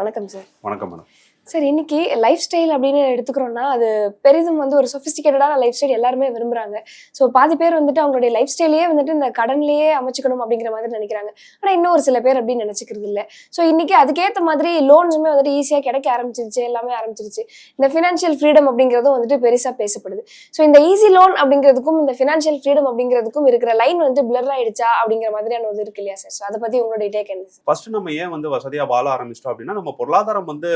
வணக்கம் சார். வணக்கம் madam. Sir இன்னைக்கு லைஃப் ஸ்டைல் அப்படின்னு எடுத்துக்கிறோம்னா அது பெரிதும் வந்து ஒரு சொஃபிஸ்டிகேட்டடான லைஃப் ஸ்டைல் எல்லாருமே விரும்புறாங்க. ஸோ பாதி பேர் வந்துட்டு அவங்களுடைய லைஃப் ஸ்டைலையே வந்துட்டு இந்த கடன்லயே அமைச்சுக்கணும் அப்படிங்கிற மாதிரி நினைக்கிறாங்க. ஆனால் இன்னும் ஒரு சில பேர் அப்படின்னு நினைச்சிக்கிறது இல்லை. ஸோ இன்னைக்கு அதுக்கேற்ற மாதிரி லோன்ஸுமே வந்துட்டு ஈஸியாக கிடைக்க ஆரம்பிச்சிருச்சு எல்லாமே ஆரம்பிச்சிருச்சு. இந்த ஃபினான்ஷியல் ஃப்ரீடம் அப்படிங்கிறதும் வந்துட்டு பெருசாக பேசப்படுது. ஸோ இந்த ஈஸி லோன் அப்படிங்கிறதுக்கும் இந்த ஃபினான்ஷியல் ஃப்ரீடம் அப்படிங்கிறதுக்கும் இருக்கிற லைன் வந்து பிளர் ஆயிடுச்சா அப்படிங்கிற மாதிரியான ஒரு இருக்கு இல்லையா சார் ஸோ அதை பற்றி உங்களுடைய டேக் என்ன ஃபர்ஸ்ட் நம்ம ஏன் வந்து வசதியாக வாழ ஆரம்பிச்சிட்டோம் அப்படின்னா நம்ம பொருளாதாரம் வந்து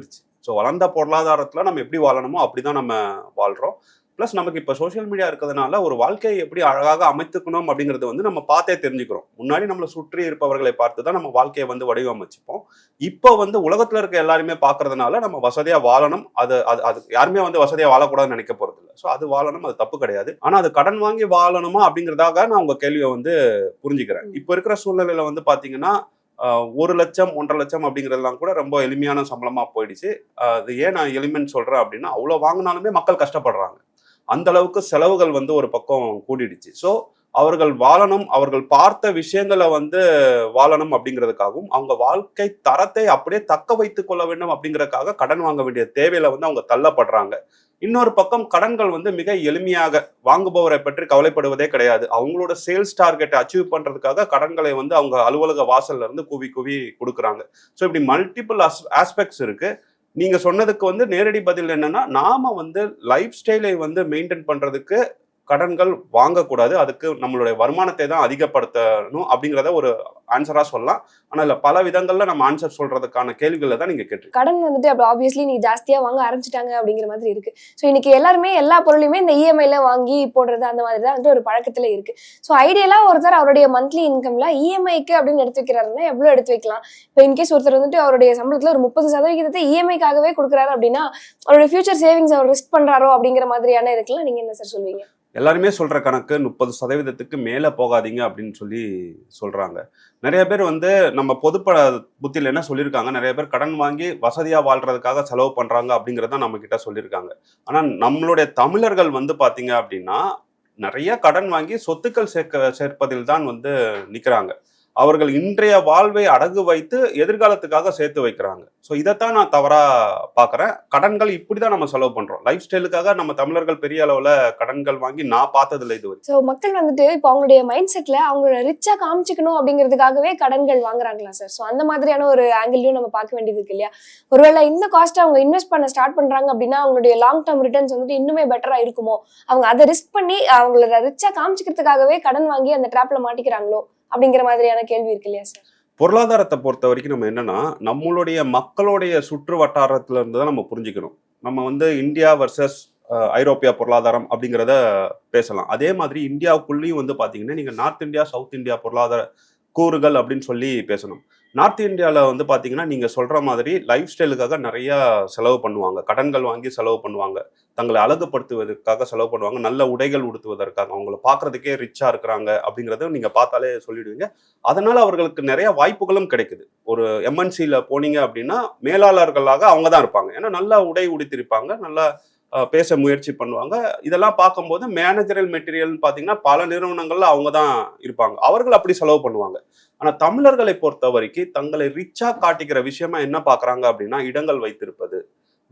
வளர்ந்துடுச்சு ஸோ வளர்ந்த பொருளாதாரத்துல நம்ம எப்படி வாழணுமோ அப்படிதான் நம்ம வாழ்றோம். ப்ளஸ் நமக்கு இப்போ சோஷியல் மீடியா இருக்கிறதுனால ஒரு வாழ்க்கையை எப்படி அழகாக அமைத்துக்கணும் அப்படிங்கிறது வந்து நம்ம பார்த்தே தெரிஞ்சுக்கிறோம். முன்னாடி நம்மளை சுற்றி இருப்பவர்களை பார்த்து தான் நம்ம வாழ்க்கையை வந்து வடிவமைச்சுப்போம். இப்போ வந்து உலகத்துல இருக்க எல்லாருமே பார்க்கறதுனால நம்ம வசதியா வாழணும். அது அது அது யாருமே வந்து வசதியா வாழக்கூடாதுன்னு நினைக்க போறது இல்லை. ஸோ அது வாழணும் அது தப்பு கிடையாது. ஆனா அது கடன் வாங்கி வாழணுமா அப்படிங்கிறதாக நான் உங்க கேள்வியை வந்து புரிஞ்சுக்கிறேன். இப்போ இருக்கிற சூழ்நிலையில வந்து பாத்தீங்கன்னா ஆஹ், ஒரு லட்சம் ஒன்றரை லட்சம் அப்படிங்கிறதெல்லாம் கூட ரொம்ப எளிமையான சம்பளமா போயிடுச்சு. அது ஏன் நான் எளிமைன்னு சொல்றேன் அப்படின்னா அவ்வளோ வாங்கினாலுமே மக்கள் கஷ்டப்படுறாங்க. அந்த அளவுக்கு செலவுகள் வந்து ஒரு பக்கம் கூடிடுச்சு. ஸோ அவர்கள் வாழணும் அவர்கள் பார்த்த விஷயங்களை வந்து வாழணும் அப்படிங்கிறதுக்காகவும் அவங்க வாழ்க்கை தரத்தை அப்படியே தக்க வைத்துக் கொள்ள வேண்டும் அப்படிங்கிறதுக்காக கடன் வாங்க வேண்டிய தேவையில வந்து அவங்க தள்ளப்படுறாங்க. இன்னொரு பக்கம் கடன்கள் வந்து மிக எளிமையாக வாங்குபவரை பற்றி கவலைப்படுவதே கிடையாது. அவங்களோட சேல்ஸ் டார்கெட்டை அச்சீவ் பண்றதுக்காக கடன்களை வந்து அவங்க அலுவலக வாசல்ல இருந்து குவி குவி கொடுக்குறாங்க. ஸோ இப்படி மல்டிபிள் ஆஸ்பெக்ட்ஸ் இருக்கு. நீங்க சொன்னதுக்கு வந்து நேரடி பதில் என்னன்னா நாம வந்து லைஃப் ஸ்டைலை வந்து மெயின்டைன் பண்றதுக்கு கடன்கள் வாங்கக்கூடாது. அதுக்கு நம்மளுடைய வருமானத்தை தான் அதிகப்படுத்தணும் அப்படிங்கிறத ஒரு ஆன்சரா சொல்லலாம். ஆனா இல்ல பல விதங்கள்ல நம்ம ஆன்சர் சொல்றதுக்கான கேள்விகளை தான் நீங்க கேட்டு கடன் வந்துட்டு அப்படி ஆப்வியஸ்லி நீங்கள் ஜாஸ்தியா வாங்க ஆரம்பிச்சிட்டாங்க அப்படிங்கிற மாதிரி இருக்கு. ஸோ இன்னைக்கு எல்லாருமே எல்லா பொருளையுமே இந்த இஎம்ஐல வாங்கி போடுறது அந்த மாதிரி தான் வந்துட்டு ஒரு பழக்கத்துல இருக்கு. ஸோ ஐடியலா ஒருத்தர் அவருடைய மந்த்லி இன்கம்ல இஎம்ஐக்கு அப்படின்னு எடுத்து வைக்கிறாருன்னா எவ்வளவு எடுத்து வைக்கலாம்? இப்போ இன்கேஸ் ஒருத்தர் வந்துட்டு அவருடைய சம்பளத்துல ஒரு முப்பது சதவிகிதத்தை இஎம்ஐக்காகவே கொடுக்குறாரு அப்படின்னா அவருடைய ஃபியூச்சர் சேவிங்ஸ் அவர் ரிஸ்க் பண்றாரோ அப்படிங்கிற மாதிரியான இதுக்கெல்லாம் நீங்க என்ன சார் சொல்லுவீங்க எல்லாருமே சொல்கிற கணக்கு முப்பது சதவீதத்துக்கு மேலே போகாதீங்க அப்படின்னு சொல்லி சொல்கிறாங்க நிறைய பேர் வந்து நம்ம பொதுப்பட புத்தியில் என்ன சொல்லியிருக்காங்க? நிறைய பேர் கடன் வாங்கி வசதியாக வாழ்கிறதுக்காக செலவு பண்ணுறாங்க அப்படிங்கிறத நம்மக்கிட்ட சொல்லியிருக்காங்க. ஆனால் நம்மளுடைய தமிழர்கள் வந்து பார்த்தீங்க அப்படின்னா நிறைய கடன் வாங்கி சொத்துக்கள் சேர்க்க சேர்ப்பதில் தான் வந்து நிற்கிறாங்க அவர்கள் இன்றைய வாழ்வை அடகு வைத்து எதிர்காலத்துக்காக சேர்த்து வைக்கிறாங்க. ஸோ இதைத்தான் நான் தவறாக பார்க்குறேன். கடன்கள் இப்படி தான் நம்ம செலவு பண்ணுறோம் லைஃப் ஸ்டைலுக்காக நம்ம தமிழர்கள் பெரிய அளவில் கடன்கள் வாங்கி நான் பார்த்ததில்ல இது வரைக்கும். ஸோ மக்கள் வந்துட்டு இப்போ அவங்களுடைய மைண்ட் செட்டில் அவங்களோட ரிச்சாக காமிச்சிக்கணும் அப்படிங்கிறதுக்காகவே கடன்கள் வாங்குறாங்களா சார் ஸோ அந்த மாதிரியான ஒரு ஆங்கிளையும் நம்ம பார்க்க வேண்டியது இருக்கு இல்லையா? ஒருவேளை இந்த காஸ்ட்டை அவங்க இன்வெஸ்ட் பண்ண ஸ்டார்ட் பண்ணுறாங்க அப்படின்னா அவங்களுடைய லாங் டேர்ம் ரிட்டர்ன்ஸ் வந்துட்டு இன்னுமே பெட்டராக இருக்குமோ? அவங்க அதை ரிஸ்க் பண்ணி அவங்களோட ரிச்சாக காமிச்சிக்கிறதுக்காகவே கடன் வாங்கி அந்த ட்ராப்பில் மாட்டிக்கிறாங்களோ? அப்படிங்கிற மாதிரியான கேள்வி இருக்கு இல்லையா சார்? பொருளாதாரத்தை பொறுத்த வரைக்கும் நம்ம என்னன்னா நம்மளுடைய மக்களுடைய சுற்று வட்டாரத்துல இருந்து தான் நம்ம புரிஞ்சுக்கணும். நம்ம வந்து இந்தியா வர்சஸ் ஐரோப்பியா பொருளாதாரம் அப்படிங்கிறத பேசலாம். அதே மாதிரி இந்தியாவுக்குள்ளேயும் வந்து பார்த்தீங்கன்னா நீங்கள் நார்த் இந்தியா சவுத் இந்தியா பொருளாதார கூறுகள் அப்படின்னு சொல்லி பேசணும். நார்த் இந்தியாவில் வந்து பார்த்தீங்கன்னா நீங்கள் சொல்கிற மாதிரி லைஃப் ஸ்டைலுக்காக நிறையா செலவு பண்ணுவாங்க. கடன்கள் வாங்கி செலவு பண்ணுவாங்க. தங்களை அழகுபடுத்துவதற்காக செலவு பண்ணுவாங்க. நல்ல உடைகள் உடுத்துவதற்காக அவங்கள பார்க்கறதுக்கே ரிச்சாக இருக்கிறாங்க அப்படிங்கிறத நீங்கள் பார்த்தாலே சொல்லிடுவீங்க. அதனால் அவர்களுக்கு நிறைய வாய்ப்புகளும் கிடைக்குது. ஒரு எம்என்சியில் போனீங்க அப்படின்னா மேலாளர்களாக அவங்க தான் இருப்பாங்க. ஏன்னா நல்லா உடை உடுத்திருப்பாங்க நல்லா பேச முயற்சி பண்ணுவாங்க. இதெல்லாம் பார்க்கும்போது மேனேஜரல் மெட்டீரியல்னு பார்த்தீங்கன்னா பல நிறுவனங்கள்ல அவங்க தான் இருப்பாங்க. அவர்கள் அப்படி செலவு பண்ணுவாங்க. ஆனா தமிழர்களை பொறுத்த வரைக்கும் தங்களை ரிச்சா காட்டிக்கிற விஷயமா என்ன பார்க்குறாங்க அப்படின்னா இடங்கள் வைத்திருப்பது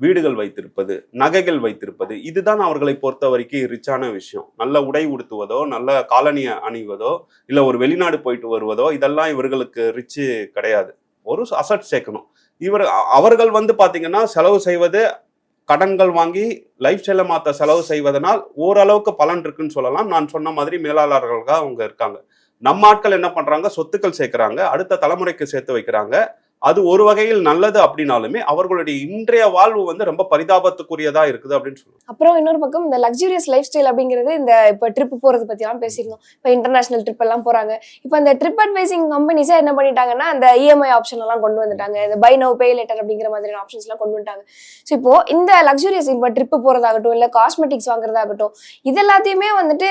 வீடுகள் வைத்திருப்பது நகைகள் வைத்திருப்பது இதுதான் அவர்களை பொறுத்த வரைக்கும் ரிச்சான விஷயம். நல்ல உடை உடுத்துவதோ நல்ல காலனி அணிவதோ இல்ல ஒரு வெளிநாடு போயிட்டு வருவதோ இதெல்லாம் இவர்களுக்கு ரிச்சு கிடையாது. ஒரு அசட் சேர்க்கணும். இவர் அவர்கள் வந்து பாத்தீங்கன்னா செலவு செய்வது கடன்கள் வாங்கி லைஃப் ஸ்டைலை மாற்ற செலவு செய்வதனால் ஓரளவுக்கு பலன் இருக்குன்னு சொல்லலாம். நான் சொன்ன மாதிரி மேலாளர்களாக அவங்க இருக்காங்க. நம்ம ஆட்கள் என்ன பண்ணுறாங்க சொத்துக்கள் சேர்க்குறாங்க. அடுத்த தலைமுறைக்கு சேர்த்து வைக்கிறாங்க. அது ஒரு வகையில் நல்லது அப்படின்னாலுமே அவர்களுடைய இன்றைய வாழ்வு வந்து ரொம்ப பரிதாபத்துக்குரியதா இருக்குது அப்படின்னு சொல்லுவாங்க அப்புறம் இன்னொரு பக்கம் இந்த லக்ஸூரியஸ் லைஃப் ஸ்டைல் அப்படிங்கிறது இந்த இப்போ ட்ரிப் போறது பத்தி எல்லாம் பேசியிருந்தோம். இப்போ இன்டர்நேஷனல் ட்ரிப் எல்லாம் போறாங்க. இப்போ இந்த ட்ரிப் அட்வைசிங் கம்பெனிஸே என்ன பண்ணிட்டாங்கன்னா அந்த இஎம்ஐ ஆப்ஷன் எல்லாம் கொண்டு வந்துட்டாங்க. இந்த பை நோ பே லெட்டர் அப்படிங்கிற மாதிரியான ஆப்ஷன்ஸ் எல்லாம் கொண்டு வந்துட்டாங்க. ஸோ இப்போ இந்த லக்ஸூரியஸ் இப்போ ட்ரிப் போறதாகட்டும் இல்ல காஸ்மெட்டிக்ஸ் வாங்குறதாகட்டும் இது எல்லாத்தையுமே வந்துட்டு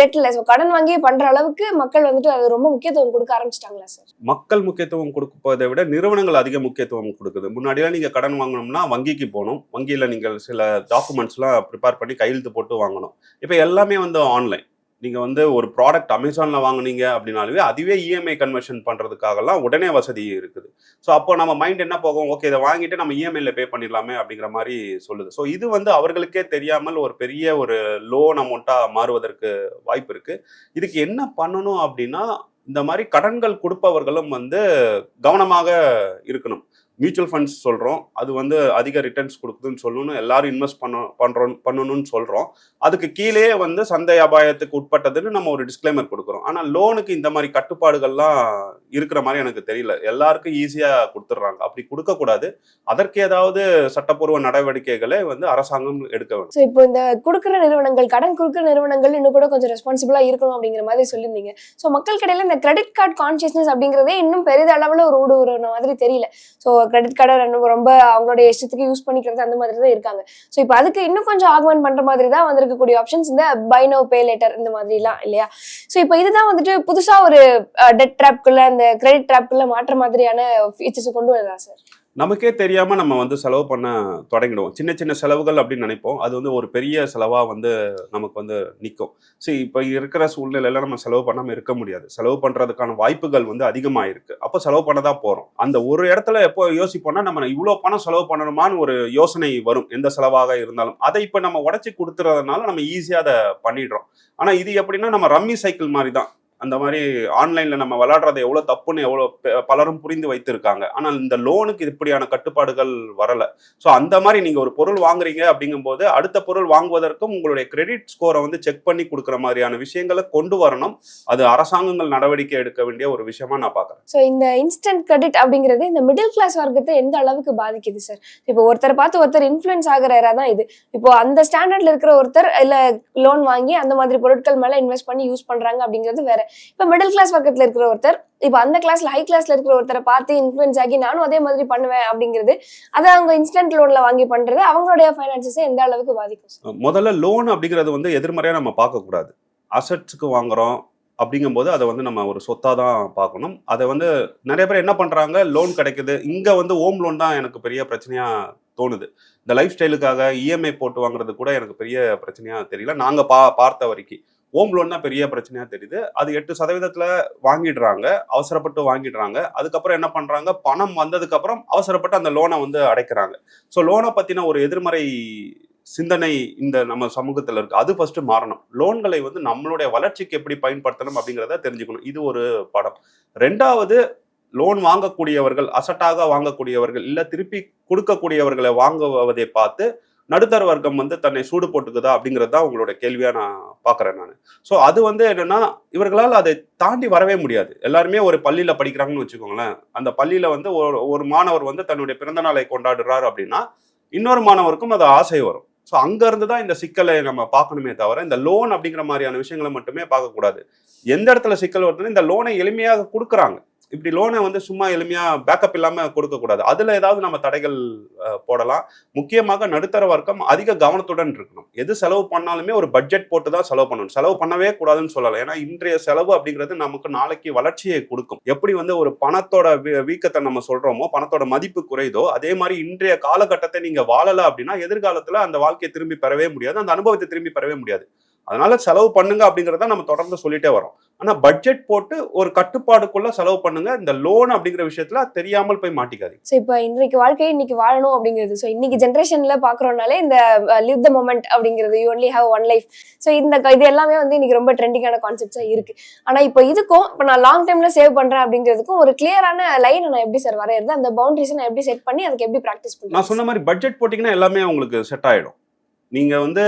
டெட்ல கடன் வாங்கி பண்ற அளவுக்கு மக்கள் வந்துட்டு அது ரொம்ப முக்கியத்துவம் கொடுக்க ஆரம்பிச்சிட்டாங்களா சார் மக்கள் முக்கியத்துவம் கொடுப்பதை விட நிறுவனங்கள் அதிக முக்கியத்துவம் கொடுக்குது. முன்னாடியெல்லாம் நீங்கள் கடன் வாங்கணும்னா வங்கிக்கு போகணும். வங்கியில் நீங்கள் சில டாக்குமெண்ட்ஸ்லாம் ப்ரிப்பேர் பண்ணி கையெழுத்து போட்டு வாங்கணும். இப்போ எல்லாமே வந்து ஆன்லைன் நீங்கள் வந்து ஒரு ப்ராடக்ட் அமேசானில் வாங்குனீங்க அப்படின்னாலுமே அதுவே இஎம்ஐ கன்வர்ஷன் பண்ணுறதுக்காகலாம் உடனே வசதி இருக்குது. ஸோ அப்போ நம்ம மைண்ட் என்ன போகும்? ஓகே இதை வாங்கிட்டு நம்ம இஎம்ஐயில் பே பண்ணிடலாமே அப்படிங்கிற மாதிரி சொல்லுது. ஸோ இது வந்து அவர்களுக்கே தெரியாமல் ஒரு பெரிய ஒரு லோன் அமௌண்ட்டாக மாறுவதற்கு வாய்ப்பு இருக்குது இதுக்கு என்ன பண்ணணும் அப்படின்னா இந்த மாதிரி கடன்கள் கொடுப்பவர்களும் வந்து கவனமாக இருக்கணும். மியூச்சுவல் ஃபண்ட்ஸ் சொல்கிறோம் அது வந்து அதிக ரிட்டர்ன்ஸ் கொடுக்குதுன்னு சொல்லணும்னு எல்லாரும் இன்வெஸ்ட் பண்ண பண்ணுறோம் பண்ணணும்னு சொல்கிறோம் அதுக்கு கீழே வந்து சந்தை அபாயத்துக்கு உட்பட்டதுன்னு நம்ம ஒரு டிஸ்க்ளைமர் கொடுக்குறோம். ஆனால் லோனுக்கு இந்த மாதிரி கட்டுப்பாடுகள்லாம் இருக்கிற மாதிரி எனக்கு தெரியல. எல்லாருக்கும் ஈஸியாக கொடுத்துட்றாங்க. அப்படி கொடுக்கக்கூடாது. அதற்கு ஏதாவது சட்டப்பூர்வ நடவடிக்கைகளை வந்து அரசாங்கம் எடுக்க வேண்டும். ஸோ இப்போ இந்த கொடுக்குற நிறுவனங்கள் கடன் கொடுக்குற நிறுவனங்கள் இன்னும் கூட கொஞ்சம் ரெஸ்பான்சிபிளாக இருக்கணும் அப்படிங்கிற மாதிரி சொல்லியிருந்தீங்க. ஸோ மக்கள் கடையில் இந்த கிரெடிட் கார்டு கான்சியஸ்னஸ் அப்படிங்கிறதே இன்னும் பெரிதளவில் ஒரு ஊடுருவ மாதிரி தெரியல. ஸோ கிரெடிட் கார்டை ரொம்ப அவங்களுடைய இஷ்டத்துக்கு யூஸ் பண்ணிக்கிறது அந்த மாதிரி தான் இருக்காங்க. ஸோ இப்போ அதுக்கு இன்னும் கொஞ்சம் ஆக்மெண்ட் பண்ற மாதிரி தான் வந்திருக்கக்கூடிய ஆப்ஷன்ஸ் இந்த பை நோ பே லேட்டர் இந்த மாதிரிலாம் இல்லையா? ஸோ இப்போ இதுதான் வந்துட்டு புதுசா ஒரு டெட் ட்ராப்குள்ள அந்த கிரெடிட் ட்ராப்குள்ள மாற்ற மாதிரியான ஃபீச்சர்ஸ் கொண்டு வரலாம் சார் நமக்கே தெரியாமல் நம்ம வந்து செலவு பண்ண தொடங்கிடுவோம். சின்ன சின்ன செலவுகள் அப்படின்னு நினைப்போம். அது வந்து ஒரு பெரிய செலவாக வந்து நமக்கு வந்து நிற்கும் சரி இப்போ இருக்கிற சூழ்நிலையில் நம்ம செலவு பண்ணாமல் இருக்க முடியாது. செலவு பண்ணுறதுக்கான வாய்ப்புகள் வந்து அதிகமாக இருக்குது அப்போ செலவு பண்ண தான் போகிறோம் அந்த ஒரு இடத்துல எப்போ யோசிப்போம்னா நம்ம இவ்வளோ பணம் செலவு பண்ணணுமான்னு ஒரு யோசனை வரும். எந்த செலவாக இருந்தாலும். அதை இப்போ நம்ம உடச்சி கொடுத்துறதுனால நம்ம ஈஸியாக அதை பண்ணிடுறோம். ஆனால் இது எப்படின்னா நம்ம ரம்மி சைக்கிள் மாதிரி தான். அந்த மாதிரி ஆன்லைனில் நம்ம விளாடுறது எவ்வளோ தப்புன்னு எவ்வளோ பலரும் புரிந்து வைத்திருக்காங்க. ஆனால் இந்த லோனுக்கு இப்படியான கட்டுப்பாடுகள் வரலை. ஸோ அந்த மாதிரி நீங்கள் ஒரு பொருள் வாங்குறீங்க அப்படிங்கும்போது அடுத்த பொருள் வாங்குவதற்கும் உங்களுடைய கிரெடிட் ஸ்கோரை வந்து செக் பண்ணி கொடுக்குற மாதிரியான விஷயங்களை கொண்டு வரணும். அது அரசாங்கங்கள் நடவடிக்கை எடுக்க வேண்டிய ஒரு விஷயமா நான் பார்க்குறேன். ஸோ இந்த இன்ஸ்டன்ட் கிரெடிட் அப்படிங்கிறது இந்த மிடில் கிளாஸ் வர்க்கத்தை எந்த அளவுக்கு பாதிக்குது சார் இப்போ ஒருத்தர் பார்த்து ஒருத்தர் இன்ஃப்ளூயன்ஸ் ஆகிற தான் இது. இப்போ அந்த ஸ்டாண்டர்ட்ல இருக்கிற ஒருத்தர் இல்ல லோன் வாங்கி அந்த மாதிரி பொருட்கள் மேல இன்வெஸ்ட் பண்ணி யூஸ் பண்றாங்க அப்படிங்கிறது வேற. இப்போ மிடில் கிளாஸ் வர்க்கத்துல இருக்கிற ஒருத்தர் இப்போ அந்த கிளாஸ்ல ஹை கிளாஸ்ல இருக்கிற ஒருத்தரை பார்த்து இன்ஃப்ளூயன்ஸ் ஆகி நானும் அதே மாதிரி பண்ணுவேன் அப்படிங்கிறது அதை அவங்க இன்ஸ்டன்ட் லோன்ல வாங்கி பண்றது அவங்களுடைய ஃபைனான்சஸை எந்த அளவுக்கு பாதிக்கும் முதல்ல லோன் அப்படிங்கிறது வந்து எதிர்மறையா நம்ம பார்க்கக்கூடாது. அசட்ஸுக்கு வாங்குறோம் அப்படிங்கும்போது அதை வந்து நம்ம ஒரு சொத்தாக தான் பார்க்கணும். அதை வந்து நிறைய பேர் என்ன பண்ணுறாங்க லோன் கிடைக்குது. இங்கே வந்து ஹோம் லோன் தான் எனக்கு பெரிய பிரச்சனையாக தோணுது. இந்த லைஃப் ஸ்டைலுக்காக இஎம்ஐ போட்டு வாங்குறது கூட எனக்கு பெரிய பிரச்சனையாக தெரியல. நாங்கள் பா பார்த்த வரைக்கும். ஹோம் லோன் தான் பெரிய பிரச்சனையாக தெரியுது. அது எட்டு சதவீதத்தில் வாங்கிடுறாங்க அவசரப்பட்டு வாங்கிடுறாங்க. அதுக்கப்புறம் என்ன பண்ணுறாங்க பணம் வந்ததுக்கப்புறம் அவசரப்பட்டு அந்த லோனை வந்து அடைக்கிறாங்க. ஸோ லோனை பற்றின ஒரு எதிர்மறை சிந்தனை இந்த நம்ம சமூகத்தில் இருக்கு. அது ஃபர்ஸ்ட் மாறணும். லோன்களை வந்து நம்மளுடைய வளர்ச்சிக்கு எப்படி பயன்படுத்தணும் அப்படிங்கிறத தெரிஞ்சுக்கணும். இது ஒரு படம். ரெண்டாவது லோன் வாங்கக்கூடியவர்கள் அசட்டாக வாங்கக்கூடியவர்கள் இல்லை திருப்பி கொடுக்கக்கூடியவர்களை வாங்குவதை பார்த்து நடுத்தர வர்க்கம் வந்து தன்னை சூடு போட்டுக்குதா அப்படிங்கிறது தான் உங்களோட கேள்வியாக நான் பார்க்குறேன் நான். ஸோ அது வந்து என்னென்னா இவர்களால் அதை தாண்டி வரவே முடியாது. எல்லாருமே ஒரு பள்ளியில் படிக்கிறாங்கன்னு வச்சுக்கோங்களேன். அந்த பள்ளியில் வந்து ஒரு ஒரு மாணவர் வந்து தன்னுடைய பிறந்த நாளை கொண்டாடுறாரு அப்படின்னா இன்னொரு மாணவருக்கும் அது ஆசை வரும். ஸோ அங்கேருந்து தான் இந்த சிக்கலை நம்ம பார்க்கணுமே தவிர இந்த லோன் அப்படிங்கிற மாதிரியான விஷயங்களை மட்டுமே பார்க்கக்கூடாது. எந்த இடத்துல சிக்கல் வருதுன்னா இந்த லோனை எளிமையாக கொடுக்குறாங்க. இப்படி லோனை வந்து சும்மா எளிமையா பேக்கப் இல்லாம கொடுக்க கூடாது. அதுல ஏதாவது நம்ம தடைகள் போடலாம். முக்கியமாக நடுத்தர வர்க்கம் அதிக கவனத்துடன் இருக்கணும். எது செலவு பண்ணாலுமே ஒரு பட்ஜெட் போட்டு தான் செலவு பண்ணணும். செலவு பண்ணவே கூடாதுன்னு சொல்லலாம் ஏன்னா இன்றைய செலவு அப்படிங்கிறது நமக்கு நாளைக்கு வளர்ச்சியை கொடுக்கும். எப்படி வந்து ஒரு பணத்தோட வீ- வீக்கத்தை நம்ம சொல்றோமோ பணத்தோட மதிப்பு குறையுதோ அதே மாதிரி இன்றைய காலகட்டத்தை நீங்க வாழல அப்படின்னா எதிர்காலத்துல அந்த வாழ்க்கையை திரும்பி பெறவே முடியாது. அந்த அனுபவத்தை திரும்பி பெறவே முடியாது. அதனால செலவு பண்ணுங்க அப்படிங்கறத நம்ம தொடர்ந்து சொல்லிட்டே வரோம். ஆனா பட்ஜெட் போட்டு ஒரு கட்டுப்பாடுக்குள்ள செலவு பண்ணுங்க. இந்த லோன் அப்படிங்கிற விஷயத்துல தெரியாமல் போய் மாட்டிக்காதீங்க. ஸோ இப்போ இன்றைக்கு வாழ்க்கையை இன்னைக்கு வாழணும் அப்படிங்கிறது. ஸோ இன்னைக்கு ஜென்ரேஷன்ல பாக்குறோம்னாலே இந்த லிவ் த மொமெண்ட் அப்படிங்கிறது. You only have one life so இந்த இது எல்லாமே வந்து இன்னைக்கு ரொம்ப ட்ரெண்டிங்கான கான்செப்ட்ஸா இருக்கு. ஆனா இப்போ இதுக்கும் இப்போ நான் லாங் டைம்ல சேவ் பண்றேன் அப்படிங்கிறதுக்கும் ஒரு கிளியரான லைன் நான் எப்படி சார் வரையிறது? அந்த பவுண்டரிஸை நான் எப்படி செட் பண்ணி அதுக்கு எப்படி ப்ராக்டிஸ் நான் பண்ணுவேன் சொன்ன மாதிரி பட்ஜெட் போட்டிங்கன்னா எல்லாமே உங்களுக்கு செட் ஆயிடும். நீங்க வந்து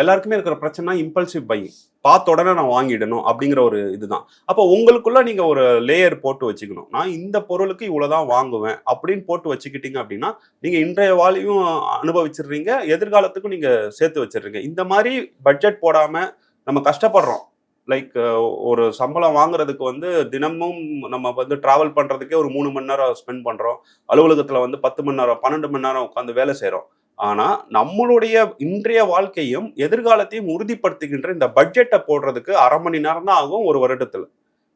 எல்லாருக்குமே இருக்கிற பிரச்சனை இம்பல்சிவ் பையிங் பார்த்த உடனே நான் வாங்கிடணும் அப்படிங்கிற ஒரு இதுதான். அப்போ உங்களுக்குள்ள நீங்க ஒரு லேயர் போட்டு வச்சுக்கணும். நான் இந்த பொருளுக்கு இவ்வளவுதான் வாங்குவேன் அப்படின்னு போட்டு வச்சுக்கிட்டீங்க அப்படின்னா நீங்க இன்றைய வாழ்வையும் அனுபவிச்சிடுறீங்க எதிர்காலத்துக்கும் நீங்க சேர்த்து வச்சிடுறீங்க. இந்த மாதிரி பட்ஜெட் போடாம நம்ம கஷ்டப்படுறோம். லைக் ஒரு சம்பளம் வாங்குறதுக்கு வந்து தினமும் நம்ம வந்து டிராவல் பண்றதுக்கே ஒரு மூணு மணி நேரம் ஸ்பெண்ட் பண்றோம். அலுவலகத்துல வந்து பத்து மணி நேரம் பன்னெண்டு மணி நேரம் உட்காந்து வேலை செய்கிறோம் ஆனால் நம்மளுடைய இன்றைய வாழ்க்கையும் எதிர்காலத்தையும் உறுதிப்படுத்துகின்ற இந்த பட்ஜெட்டை போடுறதுக்கு அரை மணி நேரம் தான் ஆகும் ஒரு வருடத்தில்.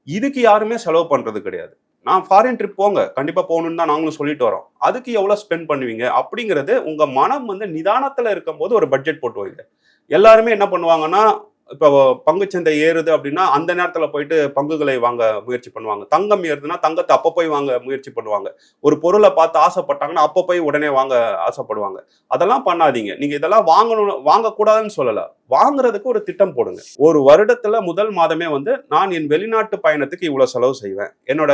இதுக்கு யாருமே செலவு பண்ணுறது கிடையாது. நான் ஃபாரின் ட்ரிப் போங்க கண்டிப்பாக போகணும்னு தான் நாங்களும் சொல்லிட்டு வரோம். அதுக்கு எவ்வளோ ஸ்பெண்ட் பண்ணுவீங்க? அப்படிங்கிறது உங்கள் மனம் வந்து நிதானத்தில் இருக்கும்போது ஒரு பட்ஜெட் போட்டு வைங்க. எல்லாருமே என்ன பண்ணுவாங்கன்னா இப்போ பங்குச்சந்தை ஏறுது அப்படின்னா அந்த நேரத்தில் போயிட்டு பங்குகளை வாங்க முயற்சி பண்ணுவாங்க. தங்கம் ஏறுதுன்னா தங்கத்தை அப்போ போய் வாங்க முயற்சி பண்ணுவாங்க. ஒரு பொருளை பார்த்து ஆசைப்பட்டாங்கன்னா அப்போ போய் உடனே வாங்க ஆசைப்படுவாங்க. அதெல்லாம் பண்ணாதீங்க. நீங்கள் இதெல்லாம் வாங்கணும் வாங்கக்கூடாதுன்னு சொல்லலை. வாங்குறதுக்கு ஒரு திட்டம் போடுங்க. ஒரு வருடத்தில் முதல் மாதமே வந்து நான் என் வெளிநாட்டு பயணத்துக்கு இவ்வளோ செலவு செய்வேன். என்னோட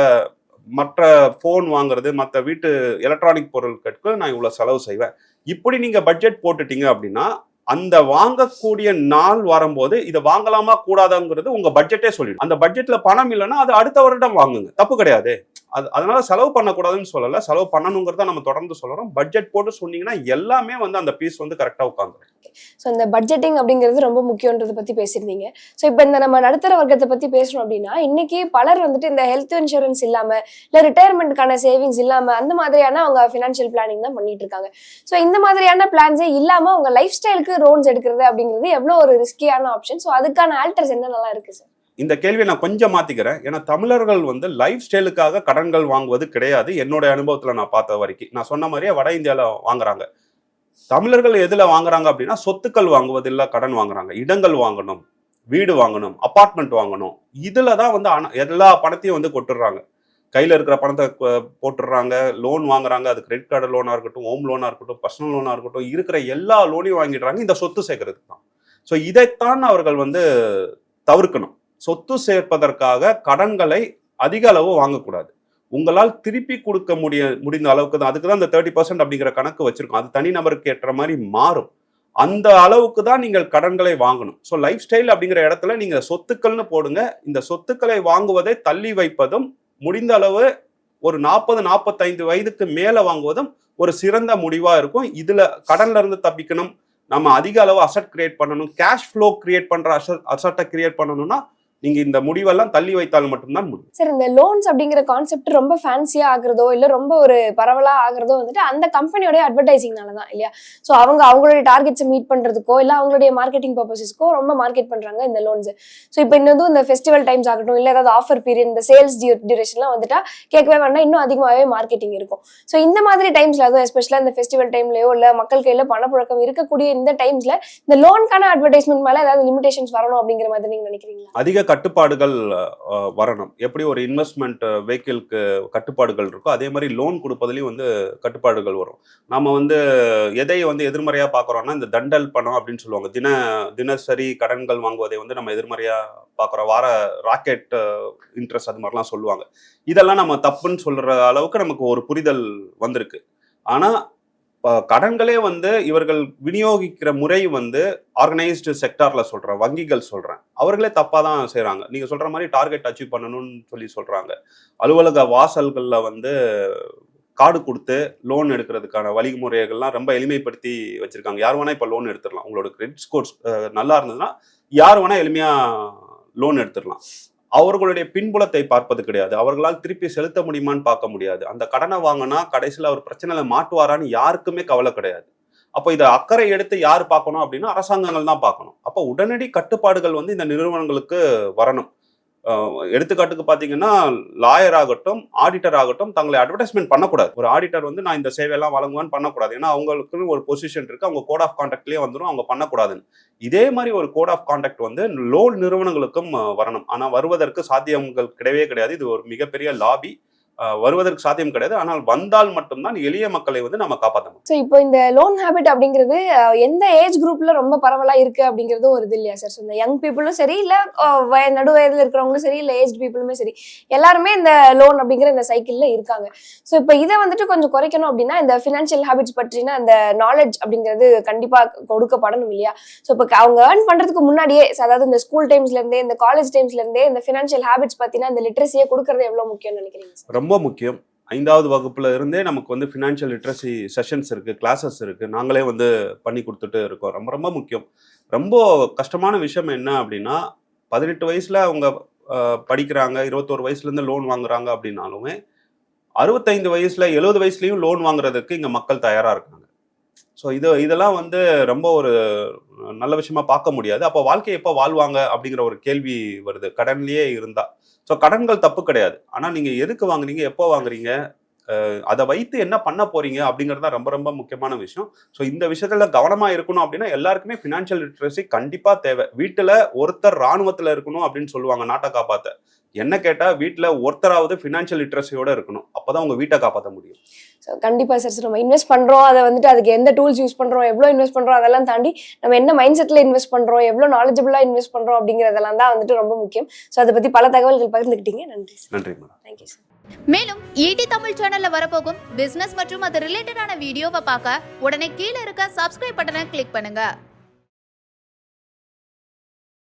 மற்ற ஃபோன் வாங்குறது மற்ற வீட்டு எலக்ட்ரானிக் பொருட்களுக்கு நான் இவ்வளோ செலவு செய்வேன். இப்படி நீங்கள் பட்ஜெட் போட்டுட்டீங்க அப்படின்னா அந்த வாங்கக்கூடிய நாள் வரும்போது இதை வாங்கலாமா கூடாதாங்கிறது உங்க பட்ஜெட்டே சொல்லிடும். அந்த பட்ஜெட்ல பணம் இல்லைன்னா அது அடுத்த வருடம் வாங்குங்க. தப்பு கிடையாது. அது அதனால செலவு பண்ணக்கூடாதுன்னு சொல்லலை. செலவு பண்ணணுங்கிறத நம்ம தொடர்ந்து சொல்கிறோம் பட்ஜெட் போட்டு சொன்னீங்கன்னா எல்லாமே வந்து அந்த பீஸ் வந்து கரெக்டாக உட்காந்து ஸோ இந்த பட்ஜெட்டிங் அப்படிங்கிறது ரொம்ப முக்கியன்றதை பற்றி பேசியிருந்தீங்க. ஸோ இப்போ இந்த நம்ம நடுத்தர வர்க்கத்தை பற்றி பேசணும் அப்படின்னா இன்னைக்கு பலர் வந்துட்டு இந்த ஹெல்த் இன்சூரன்ஸ் இல்லாமல் இல்லை ரிட்டையர்மெண்ட்டுக்கான சேவிங்ஸ் இல்லாமல் அந்த மாதிரியான அவங்க ஃபினான்ஷியல் பிளானிங் தான் பண்ணிட்டு இருக்காங்க. ஸோ இந்த மாதிரியான பிளான்ஸே இல்லாமல் அவங்க லைஃப் ஸ்டைலுக்கு லோன்ஸ் எடுக்கிறது அப்படிங்கிறது எவ்வளோ ஒரு ரிஸ்கியான ஆப்ஷன் ஸோ அதுக்கான ஆல்டர்ஸ் என்னென்னலாம் இருக்குது சார் இந்த கேள்வியை நான் கொஞ்சம் மாத்திக்கிறேன். ஏன்னா தமிழர்கள் வந்து லைஃப் ஸ்டைலுக்காக கடன்கள் வாங்குவது கிடையாது. என்னோட அனுபவத்தில் நான் பார்த்த வரைக்கும். நான் சொன்ன மாதிரியே வட இந்தியாவில் வாங்குறாங்க. தமிழர்கள் எதில் வாங்குறாங்க அப்படின்னா சொத்துக்கள் வாங்குவதில்ல கடன் வாங்குறாங்க. இடங்கள் வாங்கணும் வீடு வாங்கணும் அப்பார்ட்மெண்ட் வாங்கணும். இதில் தான் வந்து எல்லா பணத்தையும் வந்து கொட்டுடுறாங்க கையில் இருக்கிற பணத்தை போட்டுடுறாங்க லோன் வாங்குறாங்க. அது கிரெடிட் கார்டு லோனாக இருக்கட்டும் ஹோம் லோனாக இருக்கட்டும் பர்சனல் லோனாக இருக்கட்டும் இருக்கிற எல்லா லோனையும் வாங்கிடுறாங்க. இந்த சொத்து சேர்க்கறதுக்கு தான். ஸோ இதைத்தான் அவர்கள் வந்து தவிர்க்கணும். சொத்து சேர்ப்பதற்காக கடன்களை அதிக அளவு வாங்கக்கூடாது. உங்களால் திருப்பி கொடுக்க முடிய முடிந்த அளவுக்கு தான் அதுக்கு தான் இந்த தேர்ட்டி பர்சன்ட் அப்படிங்கிற கணக்கு வச்சிருக்கோம். அது தனிநபருக்கு ஏற்ற மாதிரி மாறும். அந்த அளவுக்கு தான் நீங்கள் கடன்களை வாங்கணும். ஸோ லைஃப் ஸ்டைல் அப்படிங்கிற இடத்துல நீங்கள் சொத்துக்கள்னு போடுங்க. இந்த சொத்துக்களை வாங்குவதை தள்ளி வைப்பதும் முடிந்த அளவு ஒரு நாற்பது நாற்பத்தைந்து வயதுக்கு மேலே வாங்குவதும் ஒரு சிறந்த முடிவாக இருக்கும். இதில் கடன்ல இருந்து தப்பிக்கணும். நம்ம அதிக அளவு அசட் கிரியேட் பண்ணணும். கேஷ் ஃப்ளோ கிரியேட் பண்ணுற அசட் அசட்டை கிரியேட் பண்ணணும்னா நீங்க இந்த முடிவெல்லாம் தள்ளி வைத்தால் மட்டும்தான் முடியும். சார் இந்த லோன்ஸ் அப்படிங்கிற கான்செப்ட் ரொம்ப ஃபேன்சியா ஆகுறதோ இல்ல ரொம்ப ஒரு பரவலா ஆகுறதோ வந்துட்டு அந்த கம்பெனியோட அட்வர்டைசிங்னால தான் இல்லையா? ஸோ அவங்க அவங்களுடைய டார்கெட்ஸை மீட் பண்றதுக்கோ இல்ல அவங்களுடைய மார்க்கெட்டிங் பர்பஸஸ்க்கோ ரொம்ப மார்க்கெட் பண்றாங்க இந்த லோன்ஸ் ஸோ இப்போ இன்னதும் இந்த ஃபெஸ்டிவல் டைம்ஸ் ஆகட்டும் இல்ல ஏதாவது ஆஃபர் பீரியட் இந்த சேல்ஸ் டியூரேஷன்லாம் வந்துட்டா கேட்கவே வேண்டாம் இன்னும் அதிகமாகவே மார்க்கெட்டிங் இருக்கும். ஸோ இந்த மாதிரி டைம்ஸ்ல அதுவும் எஸ்பெஷலாக இந்த ஃபெஸ்டிவல் டைம்லயோ இல்ல மக்கள் கையில பணப்புழக்கம் இருக்கக்கூடிய இந்த டைம்ஸ்ல இந்த லோனுக்கான அட்வர்டைஸ்மெண்ட் மேல ஏதாவது லிமிடேஷன்ஸ் வரணும் அப்படிங்கிற மாதிரி நீங்க நினைக்கிறீங்களா? அதிக கட்டுப்பாடுகள் வரணும். எப்படி ஒரு இன்வெஸ்ட்மெண்ட் வெஹிக்கிள்க்கு கட்டுப்பாடுகள் இருக்கோ அதே மாதிரி லோன் கொடுப்பதுலேயும் வந்து கட்டுப்பாடுகள் வரும். நம்ம வந்து எதை வந்து எதிர்மறையாக பார்க்குறோன்னா இந்த தண்டல் பணம் அப்படின்னு சொல்லுவாங்க. தின தினசரி கடன்கள் வாங்குவதை வந்து நம்ம எதிர்மறையாக பார்க்குறோம். வார ராக்கெட் இன்ட்ரெஸ்ட் அது மாதிரிலாம் சொல்லுவாங்க. இதெல்லாம் நம்ம தப்புன்னு சொல்கிற அளவுக்கு நமக்கு ஒரு புரிதல் வந்திருக்கு. ஆனால் கடன்களே வந்து இவர்கள் விநியோகிக்கிற முறை வந்து ஆர்கனைஸ்டு செக்டார்ல சொல்றேன் வங்கிகள் சொல்றேன். அவர்களே தப்பா தான் செய்கிறாங்க நீங்க சொல்ற மாதிரி டார்கெட் அச்சீவ் பண்ணணும்னு சொல்லி சொல்றாங்க. அலுவலக வாசல்கள்ல வந்து கார்டு கொடுத்து லோன் எடுக்கிறதுக்கான வழிமுறைகள்லாம் ரொம்ப எளிமைப்படுத்தி வச்சிருக்காங்க. யார் வேணா இப்போ லோன் எடுத்துடலாம். உங்களோட கிரெடிட் ஸ்கோர்ஸ் நல்லா இருந்ததுன்னா யார் வேணா எளிமையா லோன் எடுத்துடலாம். அவர்களுடைய பின்புலத்தை பார்ப்பது கிடையாது. அவர்களால் திருப்பி செலுத்த முடியுமான்னு பார்க்க முடியாது. அந்த கடனை வாங்கினா கடைசியில் அவர் பிரச்சனையில மாட்டுவாரான்னு யாருக்குமே கவலை கிடையாது. அப்போ இதை அக்கறை எடுத்து யார் பார்க்கணும் அப்படின்னா அரசாங்கங்கள் தான் பார்க்கணும். அப்போ உடனடி கட்டுப்பாடுகள் வந்து இந்த நிறுவனங்களுக்கு வரணும். எடுத்துக்காட்டுக்கு பார்த்தீங்கன்னா லாயர் ஆகட்டும் ஆடிட்டர் ஆகட்டும் தங்களை அட்வர்டைஸ்மெண்ட் பண்ணக்கூடாது. ஒரு ஆடிட்டர் வந்து நான் இந்த சேவையெல்லாம் வழங்குவேன்னு பண்ணக்கூடாது. ஏன்னா அவங்களுக்கு ஒரு பொசிஷன் இருக்கு அவங்க கோட் ஆஃப் கான்டாக்ட்லேயே வந்துடும் அவங்க பண்ணக்கூடாதுன்னு. இதே மாதிரி ஒரு கோட் ஆஃப் கான்டாக்ட் வந்து லோன் நிறுவனங்களுக்கும் வரணும். ஆனால் வருவதற்கு சாத்தியங்கள் கிடையவே கிடையாது. இது ஒரு மிகப்பெரிய லாபி வருவதற்கு சாத்தியம் கிடையாது. ஆனால் வந்தால் மட்டும்தான் எளிய மக்களை வந்து நம்ம காப்பாற்ற முடியும் ஸோ இப்போ இந்த லோன் ஹேபிட் அப்படிங்கிறது எந்த ஏஜ் குரூப்ல ரொம்ப பரவலா இருக்கு அப்படிங்கிறதும் ஒரு இது இல்லையா சார் ஸோ இந்த யங் பீப்புளும் சரி இல்ல நடு வயதுல இருக்கிறவங்களும் சரி இல்ல ஏஜ் பீப்புளுமே சரி எல்லாருமே இந்த லோன் அப்படிங்கிற இந்த சைக்கிள்ல இருக்காங்க. ஸோ இப்போ இதை வந்துட்டு கொஞ்சம் குறைக்கணும் அப்படின்னா இந்த ஃபினான்ஷியல் ஹேபிட்ஸ் பற்றின அந்த நாலேஜ் அப்படிங்கிறது கண்டிப்பா கொடுக்கப்படணும் இல்லையா? ஸோ இப்போ அவங்க ஏர்ன் பண்றதுக்கு முன்னாடியே அதாவது இந்த ஸ்கூல் டைம்ஸ்ல இருந்தே இந்த காலேஜ் டைம்ஸ்ல இருந்தே இந்த ஃபினான்ஷியல் ஹேபிட்ஸ் பத்தின இந்த லிட்ரஸியை கொடுக்கறது எவ்வளவு முக்கியம்னு நினைக்கிறீங்க சார் ரொம்ப முக்கியம். ஐந்தாவது வகுப்புல இருந்தே நமக்கு வந்து ஃபினான்ஷியல் லிட்ரஸி செஷன்ஸ் இருக்கு கிளாஸஸ் இருக்கு. நாங்களே வந்து பண்ணி கொடுத்துட்டு இருக்கோம். ரொம்ப ரொம்ப முக்கியம். ரொம்ப கஷ்டமான விஷயம் என்ன அப்படின்னா பதினெட்டு வயசுல அவங்க படிக்கிறாங்க இருபத்தோரு வயசுல இருந்து லோன் வாங்குறாங்க அப்படின்னாலுமே அறுபத்தைந்து வயசுல எழுபது வயசுலயும் லோன் வாங்குறதுக்கு இங்க மக்கள் தயாரா இருக்காங்க. ஸோ இது இதெல்லாம் வந்து ரொம்ப ஒரு நல்ல விஷயமா பார்க்க முடியாது. அப்போ வாழ்க்கையை எப்போ வாழ்வாங்க அப்படிங்கிற ஒரு கேள்வி வருது. கடன்லயே இருந்தா. ஸோ கடன்கள் தப்பு கிடையாது. ஆனால் நீங்கள் எதுக்கு வாங்குறீங்க? எப்போ வாங்குறீங்க? அதை வைத்து என்ன பண்ண போறீங்க? அப்படிங்கிறது தான் ரொம்ப ரொம்ப முக்கியமான விஷயம். ஸோ இந்த விஷயத்துல கவனமா இருக்கணும் அப்படின்னா எல்லாருக்குமே ஃபினான்ஷியல் லிட்ரஸி கண்டிப்பா தேவை. வீட்டுல ஒருத்தர் ராணுவத்துல இருக்கணும் அப்படின்னு சொல்லுவாங்க நாட்டை காப்பாற்ற என்ன கேட்டா வீட்டுல ஒருத்தராவது ஃபினான்ஷியல் லிட்ரஸியோட இருக்கணும். அப்பதான் உங்க வீட்டை காப்பாற்ற முடியும். ஸோ கண்டிப்பாக சார் நம்ம இன்வெஸ்ட் பண்ணுறோம் அதை வந்துட்டு அதுக்கு எந்த டூல்ஸ் யூஸ் பண்ணுறோம் எவ்வளோ இன்வெஸ்ட் பண்ணுறோம் அதெல்லாம் தாண்டி நம்ம என்ன மைண்ட் செட்டில் இன்வெஸ்ட் பண்ணுறோம் எவ்வளோ நாலேஜபிளாக இன்வெஸ்ட் பண்ணுறோம் அப்படிங்கிறதெல்லாம் தான் வந்துட்டு ரொம்ப முக்கியம். ஸோ அதை பற்றி பல தகவல்கள் பகிர்ந்துக்கிட்டீங்க நன்றி சார் நன்றி மேடம் தேங்க்யூ சார் மேலும் ஈடி தமிழ் சேனல்ல வரப்போகும் பிசினஸ் மற்றும் அது ரிலேட்டடான வீடியோவை பார்க்க உடனே கீழே இருக்க சப்ஸ்கிரைப் பட்டனை கிளிக் பண்ணுங்க.